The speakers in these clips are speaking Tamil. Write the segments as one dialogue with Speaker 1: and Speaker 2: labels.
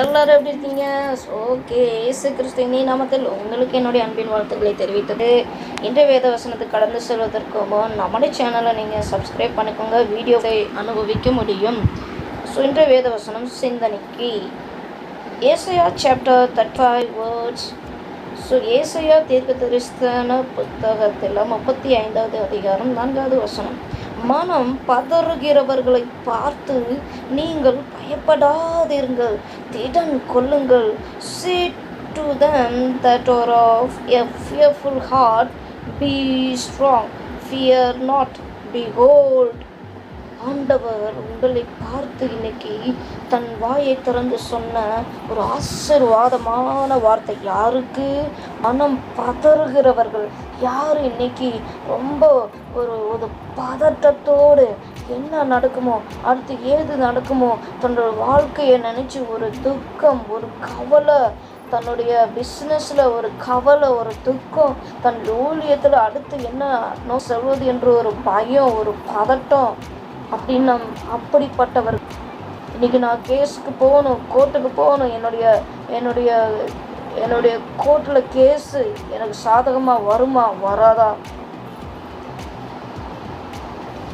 Speaker 1: எல்லாரும் எப்படி இருக்கீங்க? ஓகே இயேசு கிறிஸ்துவின் நாமத்தில் உங்களுக்கு என்னுடைய அன்பின் வாழ்த்துக்களை தெரிவித்தது இன்றைய வேத வசனத்துக்கு கடந்து செல்வதற்கு முன் நம்முடைய சேனலை நீங்கள் சப்ஸ்கிரைப் பண்ணிக்கோங்க. வீடியோவை அனுபவிக்க முடியும். ஸோ இன்றைய வேத வசனம் சிந்தனைக்கு ஏசையா chapter that five words so ஏசையா தீர்க்க தரிசன புத்தகத்தில் முப்பத்தி ஐந்தாவது அதிகாரம் நான்காவது வசனம். மனம் பதறுகிறவர்களை பார்த்து நீங்கள் பயப்படாதிருங்கள் திடன் கொள்ளுங்கள் said to them that are of a fearful heart be strong fear not behold ஆண்டவர் உங்களை பார்த்து இன்னைக்கு தன் வாயை திறந்து சொன்ன ஒரு ஆசீர்வாதமான வார்த்தை யாருக்கு? மனம் பதறுகிறவர்கள். யார் இன்னைக்கு ரொம்ப ஒரு ஒரு பதட்டத்தோடு என்ன நடக்குமோ அடுத்து ஏது நடக்குமோ தன்னோட வாழ்க்கையை நினச்சி ஒரு துக்கம் ஒரு கவலை தன்னுடைய பிஸ்னஸில் ஒரு கவலை ஒரு துக்கம் தன் ஊழியத்தில் அடுத்து என்ன நோ சொல்வது என்று ஒரு பயம் ஒரு பதட்டம். அப்படின்னு நம் அப்படிப்பட்டவர். இன்னைக்கு நான் கேஸுக்கு போகணும் கோர்ட்டுக்கு போகணும் என்னுடைய என்னுடைய என்னுடைய கோர்ட்டில் கேஸு எனக்கு சாதகமாக வருமா வராதா?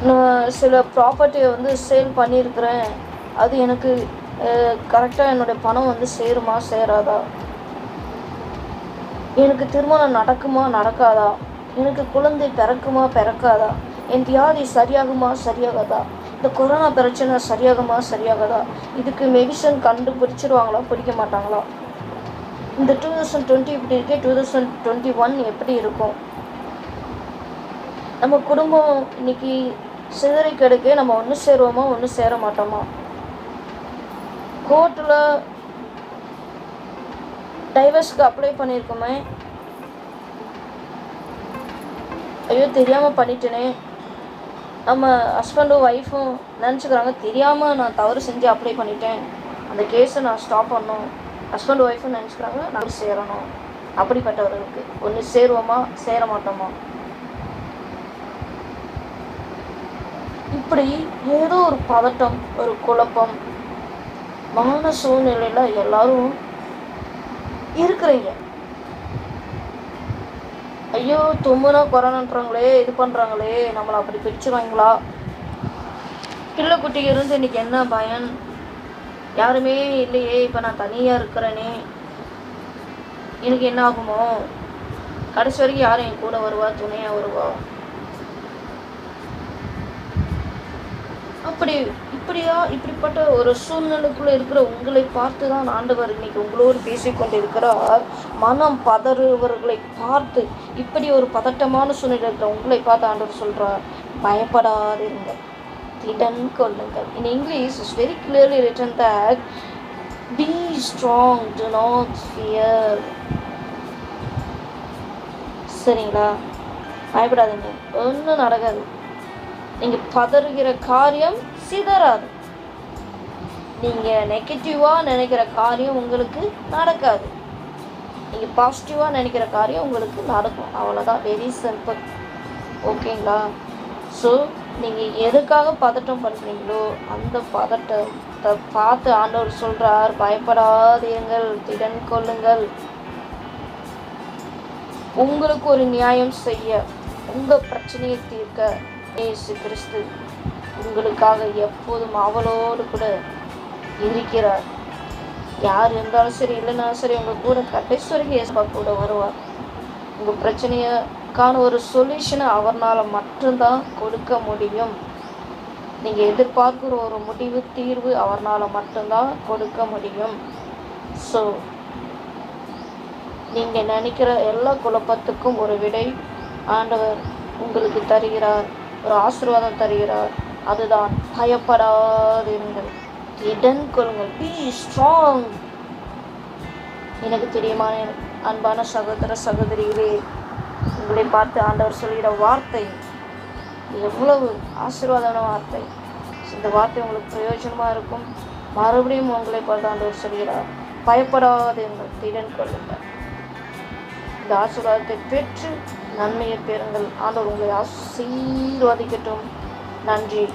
Speaker 1: நான் சில ப்ராப்பர்ட்டியை வந்து சேல் பண்ணியிருக்கிறேன். அது எனக்கு கரெக்டாக என்னுடைய பணம் வந்து சேருமா சேராதா? எனக்கு திருமணம் நடக்குமா நடக்காதா? எனக்கு குழந்தை பிறக்குமா பிறக்காதா? என் வியாதி சரியாகுமா? சரியாகாதா? இந்த கொரோனா பிரச்சனை சரியாகுமா? சரியாகாதா? இதுக்கு மெடிசன் கண்டுபிடிச்சிருவாங்களா? பிடிக்க மாட்டாங்களா? இந்த டூ தௌசண்ட் டுவெண்ட்டி இப்படி இருக்கே டூ தௌசண்ட் டுவெண்ட்டி ஒன் எப்படி இருக்கும்? நம்ம குடும்பம் இன்னைக்கு சிதறி கிடைக்க நம்ம ஒன்று சேருவோமா? ஒன்று சேர மாட்டோமா? கோர்ட்டில் டைவர்ஸ்க்கு அப்ளை பண்ணியிருக்கோமே. ஐயோ தெரியாமல் பண்ணிட்டேனே. நம்ம ஹஸ்பண்டும் ஒய்ஃபும் நினச்சிக்கிறாங்க. தெரியாமல் நான் தவறு செஞ்சு அப்ளை பண்ணிட்டேன். அந்த கேஸை நான் ஸ்டாப் பண்ணணும். ஹஸ்பண்ட் ஒய்ஃபும் நினச்சிக்கிறாங்க நான் சேரணும். அப்படிப்பட்டவர்களுக்கு. ஒன்று சேருவோமா? சேர மாட்டோமா இப்படி ஏதோ ஒரு பதட்டம் ஒரு குழப்பம் மன சூழ்நிலையில் எல்லாரும் இருக்கிறீங்க. ஐயோ தும்முனா கொரோனான்றாங்களே இது பண்ணுறாங்களே நம்மளை அப்படி பிடிச்சிருவாங்களா பிள்ளை குட்டிகள் இருந்து இன்னைக்கு என்ன பயன்? யாருமே இல்லையே இப்போ நான் தனியாக இருக்கிறேனே. எனக்கு என்ன ஆகுமோ? கடைசி வரைக்கும் யாரும் என் கூட வருவா? துணையாக வருவா? அப்படி இப்படியா இப்படிப்பட்ட ஒரு சூழ்நிலைக்குள்ளே இருக்கிற உங்களை பார்த்து தான் ஆண்டவர் இன்னைக்கு உங்களோடு பேசிக்கொண்டு இருக்கிறார் மனம் பதறுவர்களை பார்த்து இப்படி ஒரு பதட்டமான சூழ்நிலை இருக்கிற உங்களை பார்த்து ஆண்டவர் சொல்கிறார் பயப்படாதிருங்க. திடன் கொள்ளுங்கள். In English is very clearly written that be strong do not fear சரிங்களா? பயப்படாதீங்க. ஒன்றும் நடக்காது. நீங்கள் பதறுகிற காரியம் சிதறாது. நீங்கள் நெகட்டிவாக நினைக்கிற காரியம் உங்களுக்கு நடக்காது. நீங்கள் பாசிட்டிவாக நினைக்கிற காரியம் உங்களுக்கு நடக்கும். அவ்வளோதான் வெரி சிம்பிள் ஓகேங்களா ஸோ நீங்கள் எதுக்காக பதட்டம் பண்ணுறீங்களோ அந்த பதட்டத்தை பார்த்து ஆண்டவர் சொல்கிறார் பயப்படாதீங்கள் திடன் கொள்ளுங்கள் உங்களுக்கு ஒரு நியாயம் செய்ய உங்கள் பிரச்சனையை தீர்க்க இயேசு கிறிஸ்து உங்களுக்காக எப்போதும் அவளோடு கூட இருக்கிறார். யார் இருந்தாலும் சரி இல்லைனாலும் சரி உங்கள் கூட கடைசி வரைக்கும் ஏசப்பா கூட வருவார். உங்கள் பிரச்சனையக்கான ஒரு சொல்யூஷனை அவர்னால் மட்டும்தான் கொடுக்க முடியும். நீங்கள் எதிர்பார்க்குற ஒரு முடிவு தீர்வு அவர்னால் மட்டும்தான் கொடுக்க முடியும். ஸோ நீங்கள் நினைக்கிற எல்லா குழப்பத்துக்கும் ஒரு விடை ஆண்டவர் உங்களுக்கு தருகிறார். ஒரு ஆசீர்வாதம் தருகிறார். அதுதான் பயப்படாதிருங்கள் இடன் கொள்ளுங்கள். பி ஸ்ட்ராங் எனக்கு தெரியுமா அன்பான சகோதர சகோதரிகளே உங்களை பார்த்து ஆண்டவர் சொல்கிற வார்த்தை எவ்வளவு ஆசீர்வாதமான வார்த்தை. இந்த வார்த்தை உங்களுக்கு பிரயோஜனமாக இருக்கும். மறுபடியும் உங்களை பார்த்து ஆண்டவர் சொல்கிறார். பயப்படாதீர்கள். திடன் கொள்ளுங்கள். இந்த ஆசீர்வாதத்தை பெற்று நன்மையை பெறுங்கள் ஆண்டவர் உங்களை ஆசீர்வதிக்கட்டும். நன்றி.